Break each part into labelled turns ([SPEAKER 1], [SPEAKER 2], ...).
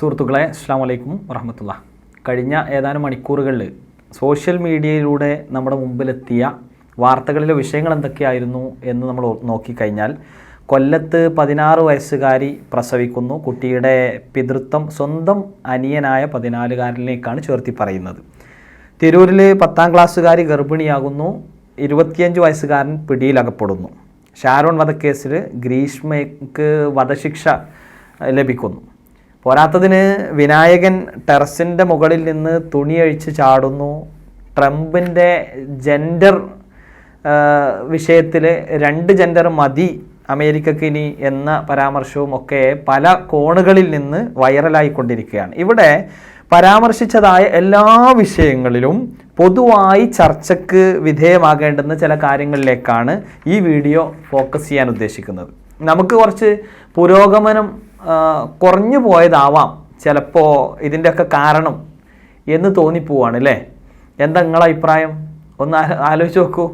[SPEAKER 1] സുഹൃത്തുക്കളെ അസ്സാം വലൈക്കും വറഹമത്തുള്ള. കഴിഞ്ഞ ഏതാനും മണിക്കൂറുകളിൽ സോഷ്യൽ മീഡിയയിലൂടെ നമ്മുടെ മുമ്പിലെത്തിയ വാർത്തകളിലെ വിഷയങ്ങൾ എന്തൊക്കെയായിരുന്നു എന്ന് നമ്മൾ നോക്കിക്കഴിഞ്ഞാൽ കൊല്ലത്ത് പതിനാറ് വയസ്സുകാരി പ്രസവിക്കുന്നു. കുട്ടിയുടെ പിതൃത്വം സ്വന്തം അനിയനായ പതിനാലുകാരനിലേക്കാണ് ചേർത്തി പറയുന്നത്. തിരൂരിൽ പത്താം ക്ലാസ്സുകാരി ഗർഭിണിയാകുന്നു. ഇരുപത്തിയഞ്ച് വയസ്സുകാരൻ പിടിയിലകപ്പെടുന്നു. ഷാരോൺ വധക്കേസിൽ ഗ്രീഷ്മയ്ക്ക് വധശിക്ഷ ലഭിക്കുന്നു. പോരാത്തതിന് വിനായകൻ ടെറസിന്റെ മുകളിൽ നിന്ന് തുണിയഴിച്ച് ചാടുന്നു. ട്രംപിന്റെ ജെൻഡർ വിഷയത്തിൽ രണ്ട് ജെൻഡർ മതി അമേരിക്കക്ക് ഇനി എന്ന പരാമർശവും ഒക്കെ പല കോണുകളിൽ നിന്ന് വൈറലായിക്കൊണ്ടിരിക്കുകയാണ്. ഇവിടെ പരാമർശിച്ചതായ എല്ലാ വിഷയങ്ങളിലും പൊതുവായി ചർച്ചയ്ക്ക് വിധേയമാകേണ്ടുന്ന ചില കാര്യങ്ങളിലേക്കാണ് ഈ വീഡിയോ ഫോക്കസ് ചെയ്യാൻ ഉദ്ദേശിക്കുന്നത്. നമുക്ക് കുറച്ച് പുരോഗമനം കുറഞ്ഞു പോയതാവാം ചിലപ്പോൾ ഇതിന്റെയൊക്കെ കാരണം എന്ന് തോന്നിപ്പോവാണ് അല്ലേ? എന്താ നിങ്ങളെ അഭിപ്രായം? ഒന്ന് ആലോചിച്ച് നോക്കൂ.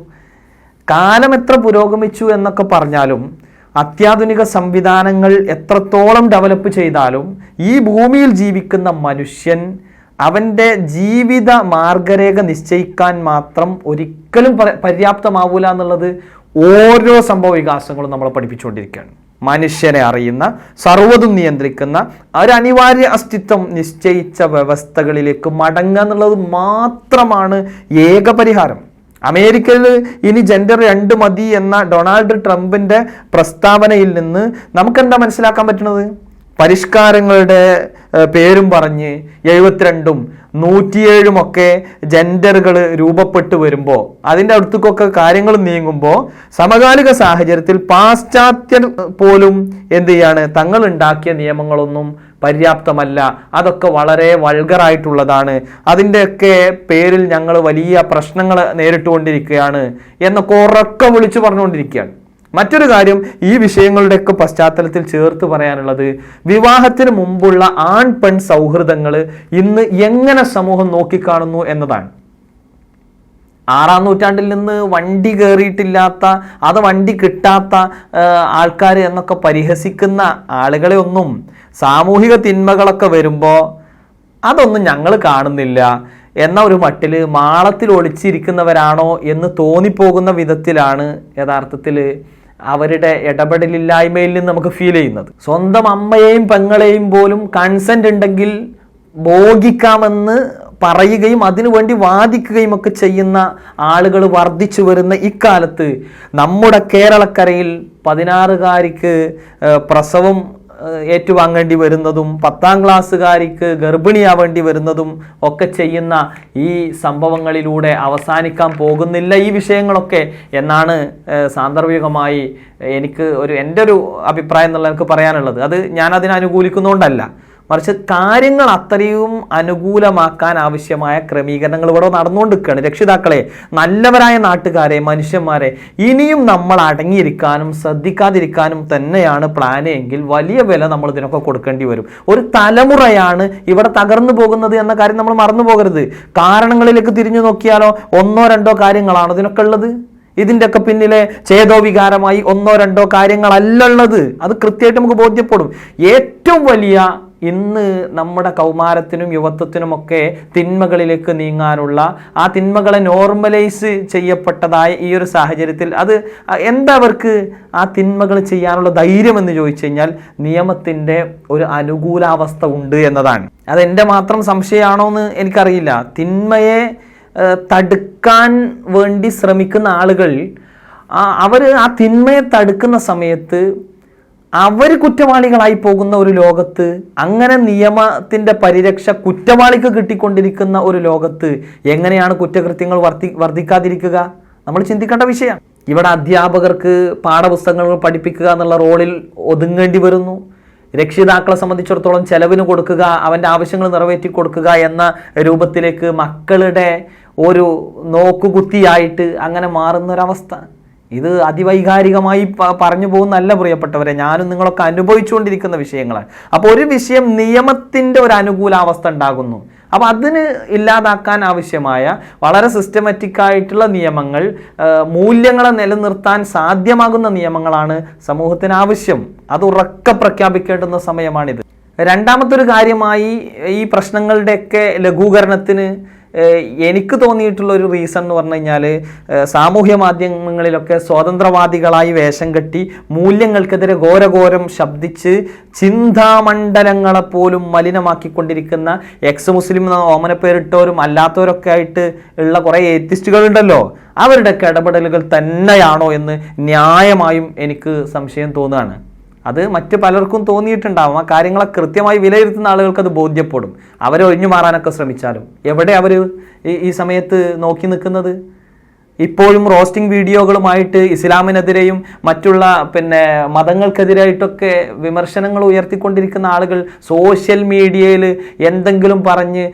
[SPEAKER 1] കാലം എത്ര പുരോഗമിച്ചു എന്നൊക്കെ പറഞ്ഞാലും അത്യാധുനിക സംവിധാനങ്ങൾ എത്രത്തോളം ഡെവലപ്പ് ചെയ്താലും ഈ ഭൂമിയിൽ ജീവിക്കുന്ന മനുഷ്യൻ അവന്റെ ജീവിത മാർഗരേഖ നിശ്ചയിക്കാൻ മാത്രം ഒരിക്കലും പര- പര്യാപ്തമാവൂല എന്നുള്ളത് ഓരോ സംഭവ വികാസങ്ങളും നമ്മളെ പഠിപ്പിച്ചുകൊണ്ടിരിക്കുകയാണ്. മനുഷ്യനെ അറിയുന്ന സർവതും നിയന്ത്രിക്കുന്ന ഒരു അനിവാര്യ അസ്തിത്വം നിശ്ചയിച്ച വ്യവസ്ഥകളിലേക്ക് മടങ്ങുക എന്നുള്ളത് മാത്രമാണ് ഏക പരിഹാരം അമേരിക്കയിൽ ഇനി ജെൻഡർ രണ്ട് മതി എന്ന ഡൊണാൾഡ് ട്രംപിന്റെ പ്രസ്താവനയിൽ നിന്ന് നമുക്ക് എന്താ മനസ്സിലാക്കാൻ പറ്റുന്നത്? പരിഷ്കാരങ്ങളുടെ പേരും പറഞ്ഞ് എഴുപത്തിരണ്ടും നൂറ്റിയേഴും ഒക്കെ ജെൻഡറുകൾ രൂപപ്പെട്ടു വരുമ്പോൾ അതിന്റെ അടുത്തേക്കൊക്കെ കാര്യങ്ങൾ നീങ്ങുമ്പോൾ സമകാലിക സാഹചര്യത്തിൽ പാശ്ചാത്യർ പോലും എന്ത് ചെയ്യാണ്? തങ്ങൾ ഉണ്ടാക്കിയ നിയമങ്ങളൊന്നും പര്യാപ്തമല്ല. അതൊക്കെ വളരെ വൾഗറായിട്ടുള്ളതാണ്. അതിന്റെയൊക്കെ പേരിൽ ഞങ്ങൾ വലിയ പ്രശ്നങ്ങൾ നേരിട്ടുകൊണ്ടിരിക്കുകയാണ് എന്നൊക്കെ ഉറക്കം വിളിച്ചു പറഞ്ഞുകൊണ്ടിരിക്കുകയാണ്. മറ്റൊരു കാര്യം ഈ വിഷയങ്ങളുടെയൊക്കെ പശ്ചാത്തലത്തിൽ ചേർത്ത് പറയാനുള്ളത് വിവാഹത്തിന് മുമ്പുള്ള ആൺ പെൺ സൗഹൃദങ്ങൾ ഇന്ന് എങ്ങനെ സമൂഹം നോക്കിക്കാണുന്നു എന്നതാണ്. ആറാം നൂറ്റാണ്ടിൽ നിന്ന് വണ്ടി കയറിയിട്ടില്ലാത്ത അത് വണ്ടി കിട്ടാത്ത ആൾക്കാർ എന്നൊക്കെ പരിഹസിക്കുന്ന ആളുകളെ ഒന്നും സാമൂഹിക തിന്മകളൊക്കെ വരുമ്പോൾ അതൊന്നും ഞങ്ങൾ കാണുന്നില്ല എന്ന ഒരു മട്ടിൽ മാളത്തിൽ ഒളിച്ചിരിക്കുന്നവരാണോ എന്ന് തോന്നിപ്പോകുന്ന വിധത്തിലാണ് യഥാർത്ഥത്തിൽ അവരുടെ ഇടപെടലില്ലായ്മയിൽ നിന്ന് നമുക്ക് ഫീൽ ചെയ്യുന്നത്. സ്വന്തം അമ്മയെയും പെങ്ങളെയും പോലും കൺസെന്റ് ഉണ്ടെങ്കിൽ ഭോഗിക്കാമെന്ന് പറയുകയും അതിനുവേണ്ടി വാദിക്കുകയും ഒക്കെ ചെയ്യുന്ന ആളുകൾ വർദ്ധിച്ചു വരുന്ന ഇക്കാലത്ത് നമ്മുടെ കേരളക്കരയിൽ പതിനാറുകാരിക്ക് പ്രസവം ഏറ്റുവാങ്ങേണ്ടി വരുന്നതും പത്താം ക്ലാസ്സുകാരിക്ക് ഗർഭിണിയാവേണ്ടി വരുന്നതും ഒക്കെ ചെയ്യുന്ന ഈ സംഭവങ്ങളിലൂടെ അവസാനിക്കാൻ പോകുന്നില്ല ഈ വിഷയങ്ങളൊക്കെ എന്നാണ് സാന്ദർഭികമായി എനിക്ക് ഒരു എന്റെ ഒരു അഭിപ്രായം എന്നുള്ള എനിക്ക് പറയാനുള്ളത്. അത് ഞാൻ അതിനെ മറിച്ച് കാര്യങ്ങൾ അത്രയും അനുകൂലമാക്കാൻ ആവശ്യമായ ക്രമീകരണങ്ങൾ ഇവിടെ നടന്നുകൊണ്ടിരിക്കുകയാണ്. രക്ഷിതാക്കളെ നല്ലവരായ നാട്ടുകാരെ മനുഷ്യന്മാരെ ഇനിയും നമ്മൾ അടങ്ങിയിരിക്കാനും ശ്രദ്ധിക്കാതിരിക്കാനും തന്നെയാണ് പ്ലാൻ എങ്കിൽ വലിയ വില നമ്മൾ ഇതിനൊക്കെ കൊടുക്കേണ്ടി വരും. ഒരു തലമുറയാണ് ഇവിടെ തകർന്നു പോകുന്നത് എന്ന കാര്യം നമ്മൾ മറന്നു പോകരുത്. കാരണങ്ങളിലേക്ക് തിരിഞ്ഞു നോക്കിയാലോ ഒന്നോ രണ്ടോ കാര്യങ്ങളാണ് ഇതിനൊക്കെ ഉള്ളത്. ഇതിന്റെയൊക്കെ പിന്നിലെ ചേതോ വികാരമായി ഒന്നോ രണ്ടോ കാര്യങ്ങളല്ല ഉള്ളത്. അത് കൃത്യമായിട്ട് നമുക്ക് ബോധ്യപ്പെടും. ഏറ്റവും വലിയ ഇന്ന് നമ്മുടെ കൗമാരത്തിനും യുവത്വത്തിനുമൊക്കെ തിന്മകളിലേക്ക് നീങ്ങാനുള്ള ആ തിന്മകളെ നോർമലൈസ് ചെയ്യപ്പെട്ടതായ ഈ ഒരു സാഹചര്യത്തിൽ അത് എന്താ അവർക്ക് ആ തിന്മകൾ ചെയ്യാനുള്ള ധൈര്യം എന്ന് ചോദിച്ചു കഴിഞ്ഞാൽ നിയമത്തിന്റെ ഒരു അനുകൂലാവസ്ഥ ഉണ്ട് എന്നതാണ്. അത് മാത്രം സംശയമാണോ എന്ന് എനിക്കറിയില്ല. തിന്മയെ തടുക്കാൻ വേണ്ടി ശ്രമിക്കുന്ന ആളുകൾ അവർ ആ തിന്മയെ തടുക്കുന്ന സമയത്ത് അവർ കുറ്റവാളികളായി പോകുന്ന ഒരു ലോകത്ത് അങ്ങനെ നിയമത്തിന്റെ പരിരക്ഷ കുറ്റവാളിക്ക് കിട്ടിക്കൊണ്ടിരിക്കുന്ന ഒരു ലോകത്ത് എങ്ങനെയാണ് കുറ്റകൃത്യങ്ങൾ വർദ്ധി വർദ്ധിക്കാതിരിക്കുക? നമ്മൾ ചിന്തിക്കേണ്ട വിഷയം. ഇവിടെ അധ്യാപകർക്ക് പാഠപുസ്തകങ്ങൾ പഠിപ്പിക്കുക എന്നുള്ള റോളിൽ ഒതുങ്ങേണ്ടി വരുന്നു. രക്ഷിതാക്കളെ സംബന്ധിച്ചിടത്തോളം ചെലവിന് കൊടുക്കുക അവന്റെ ആവശ്യങ്ങൾ നിറവേറ്റി കൊടുക്കുക എന്ന രൂപത്തിലേക്ക് മക്കളുടെ ഒരു നോക്കുകുത്തിയായിട്ട് അങ്ങനെ മാറുന്ന ഒരവസ്ഥ ഇത് അതിവൈകാരികമായി പറഞ്ഞു പോകുന്നല്ല പ്രിയപ്പെട്ടവരെ. ഞാനും നിങ്ങളൊക്കെ അനുഭവിച്ചുകൊണ്ടിരിക്കുന്ന വിഷയങ്ങളാണ്. അപ്പോൾ ഒരു വിഷയം നിയമത്തിന്റെ ഒരു അനുകൂലാവസ്ഥ ഉണ്ടാകുന്നു. അപ്പോൾ അതിന് ഇല്ലാതാക്കാൻ ആവശ്യമായ വളരെ സിസ്റ്റമാറ്റിക് ആയിട്ടുള്ള നിയമങ്ങൾ മൂല്യങ്ങളെ നിലനിർത്താൻ സാധ്യമാകുന്ന നിയമങ്ങളാണ് സമൂഹത്തിന് ആവശ്യം. അത് ഉറക്കെ പ്രഖ്യാപിക്കേണ്ടുന്ന സമയമാണിത്. രണ്ടാമത്തെ ഒരു കാര്യമായി ഈ പ്രശ്നങ്ങളുടെയൊക്കെ ലഘൂകരണത്തിന് എനിക്ക് തോന്നിയിട്ടുള്ള ഒരു റീസൺ എന്ന് പറഞ്ഞു കഴിഞ്ഞാൽ സാമൂഹ്യ മാധ്യമങ്ങളിലൊക്കെ സ്വതന്ത്രവാദികളായി വേഷം കെട്ടി മൂല്യങ്ങൾക്കെതിരെ ഘോരഘോരം ശബ്ദിച്ച് ചിന്താമണ്ഡലങ്ങളെപ്പോലും മലിനമാക്കിക്കൊണ്ടിരിക്കുന്ന എക്സ് മുസ്ലിം ഓമന പേരിട്ടവരും അല്ലാത്തവരൊക്കെ ആയിട്ട് ഉള്ള കുറേ ഏത്തിസ്റ്റുകളുണ്ടല്ലോ അവരുടെ ഇടപെടലുകൾ തന്നെയാണോ എന്ന് ന്യായമായും എനിക്ക് സംശയം തോന്നുകയാണ്. അത് മറ്റ് പലർക്കും തോന്നിയിട്ടുണ്ടാവും. ആ കാര്യങ്ങളെ കൃത്യമായി വിലയിരുത്തുന്ന ആളുകൾക്ക് അത് ബോധ്യപ്പെടും. അവരെ ഒഴിഞ്ഞു മാറാനൊക്കെ ശ്രമിച്ചാലും. എവിടെ അവർ ഈ സമയത്ത് നോക്കി നിൽക്കുന്നത്? ഇപ്പോഴും റോസ്റ്റിംഗ് വീഡിയോകളുമായിട്ട് ഇസ്ലാമിനെതിരെയും മറ്റുള്ള പിന്നെ മതങ്ങൾക്കെതിരായിട്ടൊക്കെ വിമർശനങ്ങൾ ഉയർത്തിക്കൊണ്ടിരിക്കുന്ന ആളുകൾ സോഷ്യൽ മീഡിയയിൽ എന്തെങ്കിലും പറഞ്ഞ്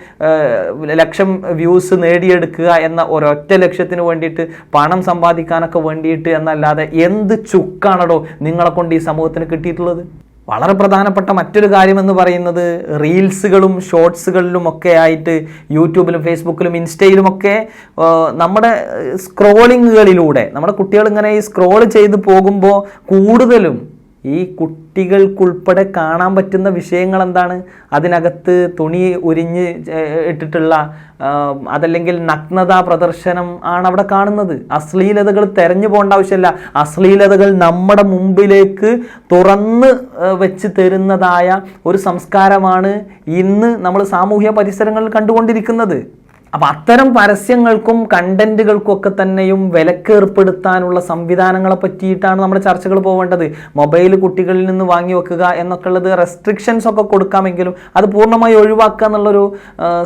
[SPEAKER 1] ലക്ഷം വ്യൂസ് നേടിയെടുക്കുക എന്ന ഒരൊറ്റ ലക്ഷ്യത്തിന് വേണ്ടിയിട്ട് പണം സമ്പാദിക്കാനൊക്കെ വേണ്ടിയിട്ട് എന്നല്ലാതെ എന്ത് ചുക്കാണടോ നിങ്ങളെ കൊണ്ട് ഈ സമൂഹത്തിന് കിട്ടിയിട്ടുള്ളത്? വളരെ പ്രധാനപ്പെട്ട മറ്റൊരു കാര്യമെന്ന് പറയുന്നത് റീൽസുകളും ഷോർട്സുകളിലും ഒക്കെ ആയിട്ട് യൂട്യൂബിലും ഫേസ്ബുക്കിലും ഇൻസ്റ്റയിലും ഒക്കെ നമ്മുടെ സ്ക്രോളിങ്ങുകളിലൂടെ നമ്മുടെ കുട്ടികൾ ഇങ്ങനെ ഈ സ്ക്രോൾ ചെയ്ത് പോകുമ്പോൾ കൂടുതലും ഈ കുട്ടികൾക്കുൾപ്പെടെ കാണാൻ പറ്റുന്ന വിഷയങ്ങൾ എന്താണ് അതിനകത്ത് തുണി ഉരിഞ്ഞ് ഇട്ടിട്ടുള്ള അതല്ലെങ്കിൽ നഗ്നതാ പ്രദർശനം ആണ് അവിടെ കാണുന്നത്. അശ്ലീലതകൾ തെരഞ്ഞു പോകേണ്ട ആവശ്യമില്ല. അശ്ലീലതകൾ നമ്മുടെ മുമ്പിലേക്ക് തുറന്ന് വെച്ച് തരുന്നതായ ഒരു സംസ്കാരമാണ് ഇന്ന് നമ്മൾ സാമൂഹ്യ പരിസരങ്ങളിൽ കണ്ടുകൊണ്ടിരിക്കുന്നത്. അപ്പം അത്തരം പരസ്യങ്ങൾക്കും കണ്ടന്റുകൾക്കും ഒക്കെ തന്നെയും വിലക്കേർപ്പെടുത്താനുള്ള സംവിധാനങ്ങളെ പറ്റിയിട്ടാണ് നമ്മുടെ ചർച്ചകൾ പോവേണ്ടത്. മൊബൈൽ കുട്ടികളിൽ നിന്ന് വാങ്ങി വെക്കുക എന്നൊക്കെ ഉള്ളത് റെസ്ട്രിക്ഷൻസ് ഒക്കെ കൊടുക്കാമെങ്കിലും അത് പൂർണമായി ഒഴിവാക്കുക എന്നുള്ളൊരു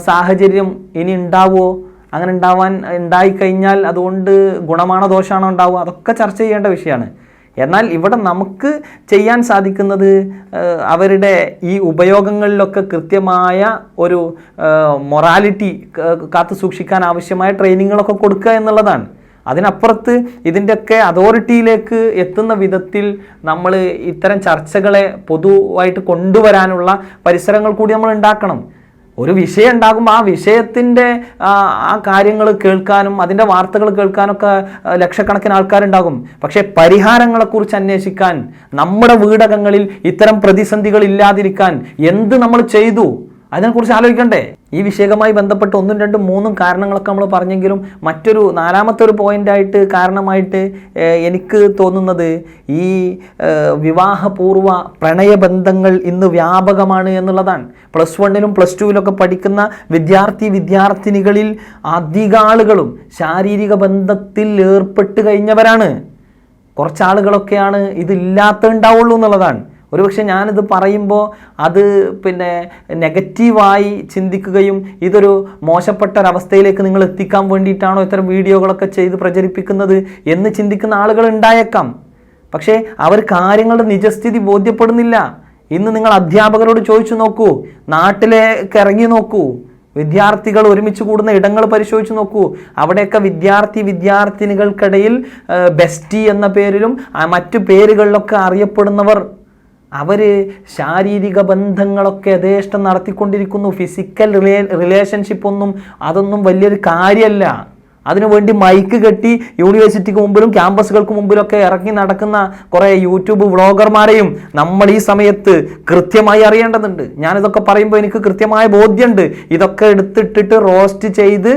[SPEAKER 1] സാഹചര്യം ഇനി ഉണ്ടാവുമോ അങ്ങനെ ഉണ്ടാവാൻ ഉണ്ടായിക്കഴിഞ്ഞാൽ അതുകൊണ്ട് ഗുണമാണോ ദോഷമാണോ ഉണ്ടാവുക? അതൊക്കെ ചർച്ച ചെയ്യേണ്ട വിഷയമാണ്. എന്നാൽ ഇവിടെ നമുക്ക് ചെയ്യാൻ സാധിക്കുന്നത് അവരുടെ ഈ ഉപയോഗങ്ങളിലൊക്കെ കൃത്യമായ ഒരു മൊറാലിറ്റി കാത്തു സൂക്ഷിക്കാൻ ആവശ്യമായ ട്രെയിനിങ്ങുകളൊക്കെ കൊടുക്കുക എന്നുള്ളതാണ്. അതിനപ്പുറത്ത് ഇതിന്റെയൊക്കെ അതോറിറ്റിയിലേക്ക് എത്തുന്ന വിധത്തിൽ നമ്മൾ ഇത്തരം ചർച്ചകളെ പൊതുവായിട്ട് കൊണ്ടുവരാനുള്ള പരിസരങ്ങൾ കൂടി നമ്മൾ ഉണ്ടാക്കണം. ഒരു വിഷയം ഉണ്ടാകുമ്പോൾ ആ വിഷയത്തിന്റെ ആ കാര്യങ്ങൾ കേൾക്കാനും അതിന്റെ വാർത്തകൾ കേൾക്കാനൊക്കെ ലക്ഷക്കണക്കിന് ആൾക്കാരുണ്ടാകും. പക്ഷേ പരിഹാരങ്ങളെക്കുറിച്ച് അന്വേഷിക്കാൻ നമ്മുടെ വീടകങ്ങളിൽ ഇത്തരം പ്രതിസന്ധികൾ ഇല്ലാതിരിക്കാൻ എന്ത് നമ്മൾ ചെയ്തു? അതിനെക്കുറിച്ച് ആലോചിക്കണ്ടേ? ഈ വിഷയവുമായി ബന്ധപ്പെട്ട് ഒന്നും രണ്ടും മൂന്നും കാരണങ്ങളൊക്കെ നമ്മൾ പറഞ്ഞെങ്കിലും മറ്റൊരു നാലാമത്തെ ഒരു പോയിന്റായിട്ട് കാരണമായിട്ട് എനിക്ക് തോന്നുന്നത് ഈ വിവാഹപൂർവ വിവാഹപൂർവ പ്രണയബന്ധങ്ങൾ ഇന്ന് വ്യാപകമാണ് എന്നുള്ളതാണ്. പ്ലസ് വണ്ണിലും പ്ലസ് ടുവിലൊക്കെ പഠിക്കുന്ന വിദ്യാർത്ഥി വിദ്യാർത്ഥിനികളിൽ അധികാളുകളും ശാരീരിക ബന്ധത്തിൽ ഏർപ്പെട്ട് കഴിഞ്ഞവരാണ്. കുറച്ചാളുകളൊക്കെയാണ് ഇതില്ലാത്ത ഉണ്ടാവുള്ളൂ എന്നുള്ളതാണ്. ഒരുപക്ഷെ ഞാനിത് പറയുമ്പോൾ അത് പിന്നെ നെഗറ്റീവായി ചിന്തിക്കുകയും ഇതൊരു മോശപ്പെട്ട ഒരവസ്ഥയിലേക്ക് നിങ്ങൾ എത്തിക്കാൻ വേണ്ടിയിട്ടാണോ ഇത്തരം വീഡിയോകളൊക്കെ ചെയ്ത് പ്രചരിപ്പിക്കുന്നത് എന്ന് ചിന്തിക്കുന്ന ആളുകൾ ഉണ്ടായേക്കാം. പക്ഷേ അവർ കാര്യങ്ങളുടെ നിജസ്ഥിതി ബോധ്യപ്പെടുന്നില്ല. ഇന്ന് നിങ്ങൾ അധ്യാപകരോട് ചോദിച്ചു നോക്കൂ നാട്ടിലേക്ക് ഇറങ്ങി നോക്കൂ വിദ്യാർത്ഥികൾ ഒരുമിച്ച് കൂടുന്ന ഇടങ്ങൾ പരിശോധിച്ച് നോക്കൂ. അവിടെയൊക്കെ വിദ്യാർത്ഥി വിദ്യാർത്ഥിനികൾക്കിടയിൽ ബെസ്റ്റി എന്ന പേരിലും മറ്റു പേരുകളിലൊക്കെ അറിയപ്പെടുന്നവർ അവർ ശാരീരിക ബന്ധങ്ങളൊക്കെ യഥേഷ്ടം നടത്തിക്കൊണ്ടിരിക്കുന്നു. ഫിസിക്കൽ റിലേ റിലേഷൻഷിപ്പൊന്നും അതൊന്നും വലിയൊരു കാര്യമല്ല അതിനുവേണ്ടി മൈക്ക് കെട്ടി യൂണിവേഴ്സിറ്റിക്ക് മുമ്പിലും ക്യാമ്പസുകൾക്ക് മുമ്പിലൊക്കെ ഇറങ്ങി നടക്കുന്ന കുറേ യൂട്യൂബ് വ്ളോഗർമാരെയും നമ്മൾ ഈ സമയത്ത് കൃത്യമായി അറിയേണ്ടതുണ്ട്. ഞാനിതൊക്കെ പറയുമ്പോൾ എനിക്ക് കൃത്യമായ ബോധ്യമുണ്ട്. ഇതൊക്കെ എടുത്തിട്ടിട്ട് റോസ്റ്റ് ചെയ്ത്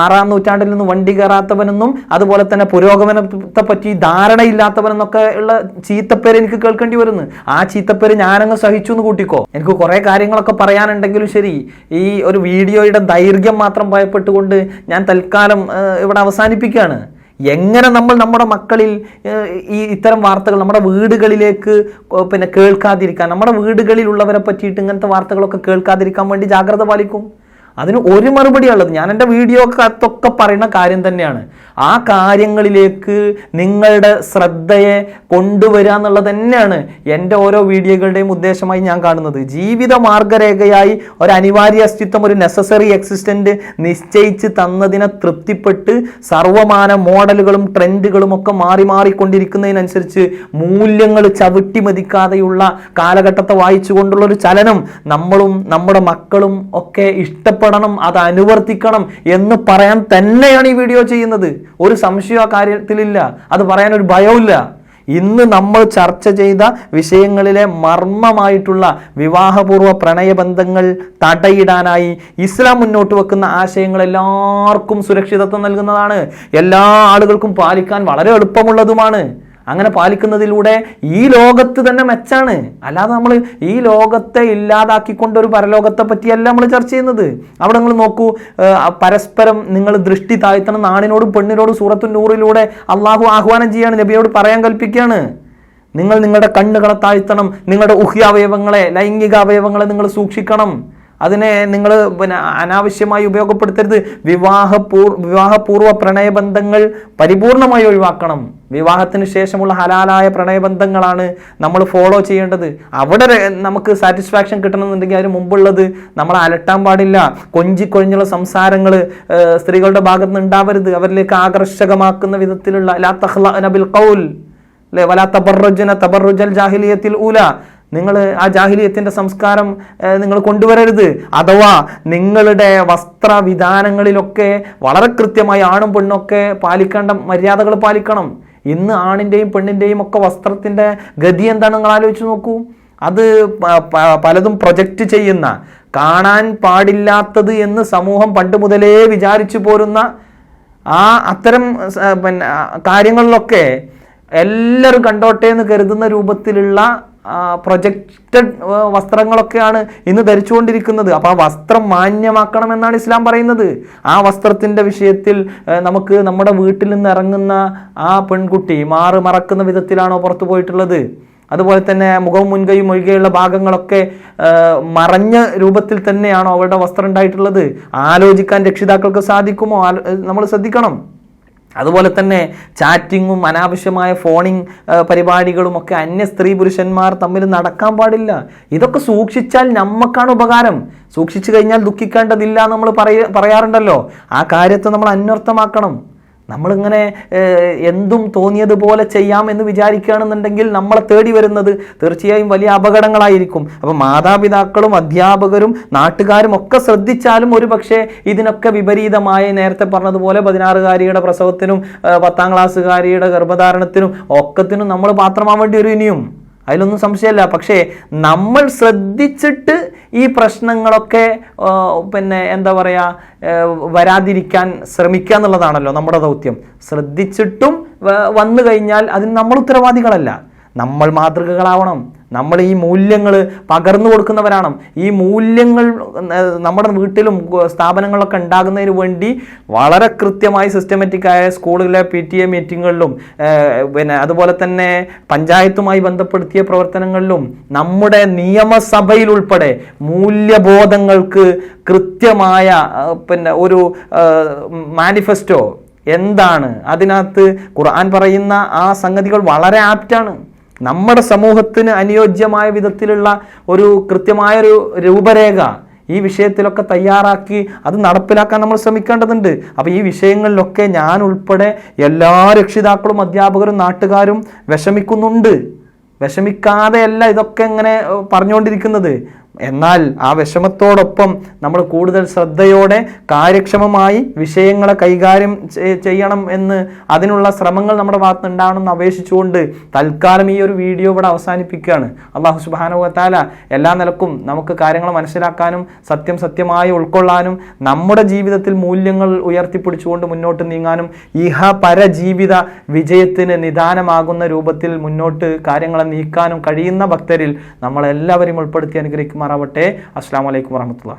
[SPEAKER 1] ആറാം നൂറ്റാണ്ടിൽ നിന്ന് വണ്ടി കയറാത്തവനെന്നും അതുപോലെ തന്നെ പുരോഗമനത്തെ പറ്റി ധാരണയില്ലാത്തവനെന്നൊക്കെ ഉള്ള ചീത്തപ്പേര് എനിക്ക് കേൾക്കേണ്ടി വരുന്നു. ആ ചീത്തപ്പേര് ഞാനങ്ങ് സഹിച്ചു എന്ന് കൂട്ടിക്കോ. എനിക്ക് കുറേ കാര്യങ്ങളൊക്കെ പറയാനുണ്ടെങ്കിലും ശരി ഈ ഒരു വീഡിയോയുടെ ദൈർഘ്യം മാത്രം ഭയപ്പെട്ടുകൊണ്ട് ഞാൻ തൽക്കാലം ഇവിടെ അവസാനിപ്പിക്കുകയാണ്. എങ്ങനെ നമ്മൾ നമ്മുടെ മക്കളിൽ ഈ ഇത്തരം വാർത്തകൾ നമ്മുടെ വീടുകളിലേക്ക് പിന്നെ കേൾക്കാതിരിക്കാൻ നമ്മുടെ വീടുകളിലുള്ളവരെ പറ്റിയിട്ട് ഇങ്ങനത്തെ വാർത്തകളൊക്കെ കേൾക്കാതിരിക്കാൻ വേണ്ടി ജാഗ്രത പാലിക്കും? അതിന് ഒരു മറുപടി ഉള്ളത്. ഞാൻ എന്റെ വീഡിയോ അകത്തൊക്കെ പറയുന്ന കാര്യം തന്നെയാണ്. ആ കാര്യങ്ങളിലേക്ക് നിങ്ങളുടെ ശ്രദ്ധയെ കൊണ്ടുവരിക എന്നുള്ളത് തന്നെയാണ് എന്റെ ഓരോ വീഡിയോകളുടെയും ഉദ്ദേശമായി ഞാൻ കാണുന്നത്. ജീവിത മാർഗരേഖയായി ഒരു അനിവാര്യ അസ്തിത്വം ഒരു നെസസറി എക്സിസ്റ്റന്റ് നിശ്ചയിച്ച് തന്നതിനെ തൃപ്തിപ്പെട്ട് സർവമാന മോഡലുകളും ട്രെൻഡുകളും ഒക്കെ മാറി മാറിക്കൊണ്ടിരിക്കുന്നതിനനുസരിച്ച് മൂല്യങ്ങൾ ചവിട്ടി മതിക്കാതെയുള്ള കാലഘട്ടത്തെ വായിച്ചുകൊണ്ടുള്ള ഒരു ചലനം നമ്മളും നമ്മുടെ മക്കളും ഒക്കെ ഇഷ്ടപ്പെടണം അത് അനുവർത്തിക്കണം എന്ന് പറയാൻ തന്നെയാണ് ഈ വീഡിയോ ചെയ്യുന്നത്. ഒരു സംശയം ആ കാര്യത്തിലില്ല. അത് പറയാൻ ഒരു ഭയവുമില്ല. ഇന്ന് നമ്മൾ ചർച്ച ചെയ്ത വിഷയങ്ങളിലെ മർമ്മമായിട്ടുള്ള വിവാഹപൂർവ പ്രണയബന്ധങ്ങൾ തടയിടാനായി ഇസ്ലാം മുന്നോട്ട് വെക്കുന്ന ആശയങ്ങൾ എല്ലാവർക്കും സുരക്ഷിതത്വം നൽകുന്നതാണ്. എല്ലാ ആളുകൾക്കും പാലിക്കാൻ വളരെ എളുപ്പമുള്ളതുമാണ്. അങ്ങനെ പാലിക്കുന്നതിലൂടെ ഈ ലോകത്ത് തന്നെ മെച്ചാണ്. അല്ലാതെ നമ്മൾ ഈ ലോകത്തെ ഇല്ലാതാക്കിക്കൊണ്ട് ഒരു പരലോകത്തെ പറ്റിയല്ല നമ്മൾ ചർച്ച ചെയ്യുന്നത്. അവിടെ നിങ്ങൾ നോക്കൂ പരസ്പരം നിങ്ങൾ ദൃഷ്ടി താഴ്ത്തണം നാടിനോടും പെണ്ണിനോടും സൂറത്തു നൂറിലൂടെ അള്ളാഹു ആഹ്വാനം ചെയ്യാണ് നബിയോട് പറയാൻ കൽപ്പിക്കുകയാണ്. നിങ്ങൾ നിങ്ങളുടെ കണ്ണുകളെ താഴ്ത്തണം നിങ്ങളുടെ ഉഹ്യാവയവങ്ങളെ ലൈംഗിക അവയവങ്ങളെ നിങ്ങൾ സൂക്ഷിക്കണം. അതിനെ നിങ്ങൾ പിന്നെ അനാവശ്യമായി ഉപയോഗപ്പെടുത്തരുത്. വിവാഹപൂർ വിവാഹപൂർവ പ്രണയബന്ധങ്ങൾ പരിപൂർണമായി ഒഴിവാക്കണം. വിവാഹത്തിന് ശേഷമുള്ള ഹലാലായ പ്രണയബന്ധങ്ങളാണ് നമ്മൾ ഫോളോ ചെയ്യേണ്ടത്. അവിടെ നമുക്ക് സാറ്റിസ്ഫാക്ഷൻ കിട്ടണമെന്നുണ്ടെങ്കിൽ അതിന് മുമ്പുള്ളത് നമ്മൾ അലട്ടാൻ പാടില്ല. കൊഞ്ചി കൊഴിഞ്ഞുള്ള സംസാരങ്ങൾ സ്ത്രീകളുടെ ഭാഗത്ത് നിന്ന് ഉണ്ടാവരുത്. അവരിലേക്ക് ആകർഷകമാക്കുന്ന വിധത്തിലുള്ള ലാ തഹ്ല നബിൽ കൗൽ അല്ലെ? വലാ തബറുജന തബറുജൽ ജാഹിലിയത്തിൽ ഊല. നിങ്ങൾ ആ ജാഹിലിയത്തിന്റെ സംസ്കാരം നിങ്ങൾ കൊണ്ടുവരരുത്. അഥവാ നിങ്ങളുടെ വസ്ത്രവിധാനങ്ങളിലൊക്കെ വളരെ കൃത്യമായി ആണും പെണ്ണൊക്കെ പാലിക്കേണ്ട മര്യാദകൾ പാലിക്കണം. ഇന്ന് ആണിന്റെയും പെണ്ണിന്റെയും ഒക്കെ വസ്ത്രത്തിന്റെ ഗതി എന്താണ് നിങ്ങൾ ആലോചിച്ച് നോക്കൂ. അത് പലതും പ്രൊജക്റ്റ് ചെയ്യുന്ന കാണാൻ പാടില്ലാത്തത് എന്ന് സമൂഹം പണ്ട് മുതലേ വിചാരിച്ചു പോരുന്ന ആ അത്തരം പിന്നെ കാര്യങ്ങളിലൊക്കെ എല്ലാവരും കണ്ടോട്ടെ എന്ന് കരുതുന്ന രൂപത്തിലുള്ള പ്രൊജക്റ്റഡ് വസ്ത്രങ്ങളൊക്കെയാണ് ഇന്ന് ധരിച്ചുകൊണ്ടിരിക്കുന്നത്. അപ്പോൾ ആ വസ്ത്രം മാന്യമാക്കണം എന്നാണ് ഇസ്ലാം പറയുന്നത്. ആ വസ്ത്രത്തിന്റെ വിഷയത്തിൽ നമുക്ക് നമ്മുടെ വീട്ടിൽ നിന്ന് ഇറങ്ങുന്ന ആ പെൺകുട്ടി മാറ് മറക്കുന്ന വിധത്തിലാണോ പുറത്തു പോയിട്ടുള്ളത്? അതുപോലെ തന്നെ മുഖവും മുൻകൈയും ഒഴികെയുള്ള ഭാഗങ്ങളൊക്കെ മറഞ്ഞ രൂപത്തിൽ തന്നെയാണോ അവരുടെ വസ്ത്രം ഉണ്ടായിട്ടുള്ളത്? ആലോചിക്കാൻ രക്ഷിതാക്കൾക്ക് സാധിക്കുമോ? നമ്മൾ ശ്രദ്ധിക്കണം. അതുപോലെ തന്നെ ചാറ്റിങ്ങും അനാവശ്യമായ ഫോണിങ് പരിപാടികളും ഒക്കെ അന്യ സ്ത്രീ പുരുഷന്മാർ തമ്മിൽ നടക്കാൻ പാടില്ല. ഇതൊക്കെ സൂക്ഷിച്ചാൽ നമ്മക്കാണ് ഉപകാരം. സൂക്ഷിച്ചു കഴിഞ്ഞാൽ ദുഃഖിക്കേണ്ടതില്ല നമ്മൾ പറയാറുണ്ടല്ലോ. ആ കാര്യത്തെ നമ്മൾ അന്വർത്ഥമാക്കണം. നമ്മളിങ്ങനെ എന്തും തോന്നിയതുപോലെ ചെയ്യാം എന്ന് വിചാരിക്കുകയാണെന്നുണ്ടെങ്കിൽ നമ്മളെ തേടി വരുന്നത് തീർച്ചയായും വലിയ അപകടങ്ങളായിരിക്കും. അപ്പം മാതാപിതാക്കളും അധ്യാപകരും നാട്ടുകാരും ഒക്കെ ശ്രദ്ധിച്ചാലും ഒരു പക്ഷേ ഇതിനൊക്കെ വിപരീതമായി നേരത്തെ പറഞ്ഞതുപോലെ പതിനാറുകാരിയുടെ പ്രസവത്തിനും പത്താം ക്ലാസ്സുകാരിയുടെ ഗർഭധാരണത്തിനും ഒക്കത്തിനും നമ്മൾ പാത്രമാവേണ്ടി വരും ഇനിയും. അതിലൊന്നും സംശയമല്ല. പക്ഷേ നമ്മൾ ശ്രദ്ധിച്ചിട്ട് ഈ പ്രശ്നങ്ങളൊക്കെ പിന്നെ എന്താ പറയുക വരാതിരിക്കാൻ ശ്രമിക്കുക എന്നുള്ളതാണല്ലോ നമ്മുടെ ദൗത്യം. ശ്രദ്ധിച്ചിട്ടും വന്നു കഴിഞ്ഞാൽ അതിന് നമ്മൾ ഉത്തരവാദികളല്ല. നമ്മൾ മാതൃകകളാവണം. നമ്മൾ ഈ മൂല്യങ്ങൾ പകർന്നു കൊടുക്കുന്നവരാണ്. ഈ മൂല്യങ്ങൾ നമ്മുടെ വീട്ടിലും സ്ഥാപനങ്ങളൊക്കെ ഉണ്ടാകുന്നതിന് വേണ്ടി വളരെ കൃത്യമായി സിസ്റ്റമാറ്റിക് ആയ സ്കൂളിലെ പി ടി എ മീറ്റിങ്ങുകളിലും പിന്നെ അതുപോലെ തന്നെ പഞ്ചായത്തുമായി ബന്ധപ്പെടുത്തിയ പ്രവർത്തനങ്ങളിലും നമ്മുടെ നിയമസഭയിൽ ഉൾപ്പെടെ മൂല്യബോധങ്ങൾക്ക് കൃത്യമായ പിന്നെ ഒരു മാനിഫെസ്റ്റോ എന്താണ്? അതിനകത്ത് ഖുർആൻ പറയുന്ന ആ സംഗതികൾ വളരെ ആപ്റ്റാണ്. നമ്മുടെ സമൂഹത്തിന് അനുയോജ്യമായ വിധത്തിലുള്ള ഒരു കൃത്യമായൊരു രൂപരേഖ ഈ വിഷയത്തിലൊക്കെ തയ്യാറാക്കി അത് നടപ്പിലാക്കാൻ നമ്മൾ ശ്രമിക്കേണ്ടതുണ്ട്. അപ്പോൾ ഈ വിഷയങ്ങളിലൊക്കെ ഞാൻ ഉൾപ്പെടെ എല്ലാ രക്ഷിതാക്കളും അധ്യാപകരും നാട്ടുകാരും വിഷമിക്കുന്നുണ്ട്. വിഷമിക്കാതെയല്ല ഇതൊക്കെ ഇങ്ങനെ പറഞ്ഞുകൊണ്ടിരിക്കുന്നത്. എന്നാൽ ആ വിഷമത്തോടൊപ്പം നമ്മൾ കൂടുതൽ ശ്രദ്ധയോടെ കാര്യക്ഷമമായി വിഷയങ്ങളെ കൈകാര്യം ചെയ്യണം എന്ന് അതിനുള്ള ശ്രമങ്ങൾ നമ്മുടെ ഭാഗത്ത് ഉണ്ടാവണമെന്ന് അപേക്ഷിച്ചുകൊണ്ട് തൽക്കാലം ഈ ഒരു വീഡിയോ ഇവിടെ അവസാനിപ്പിക്കുകയാണ്. അള്ളാഹു സുബാനുവത്താല എല്ലാ നിലക്കും നമുക്ക് കാര്യങ്ങൾ മനസ്സിലാക്കാനും സത്യം സത്യമായി ഉൾക്കൊള്ളാനും നമ്മുടെ ജീവിതത്തിൽ മൂല്യങ്ങൾ ഉയർത്തിപ്പിടിച്ചുകൊണ്ട് മുന്നോട്ട് നീങ്ങാനും ഇഹ പരജീവിത വിജയത്തിന് നിദാനമാകുന്ന രൂപത്തിൽ മുന്നോട്ട് കാര്യങ്ങളെ നീക്കാനും കഴിയുന്ന ഭക്തരിൽ നമ്മളെല്ലാവരെയും ഉൾപ്പെടുത്തി അനുഗ്രഹിക്കുമാറാവട്ടെ അസ്സാം വലൈക്കും വാഹമത്തുള്ള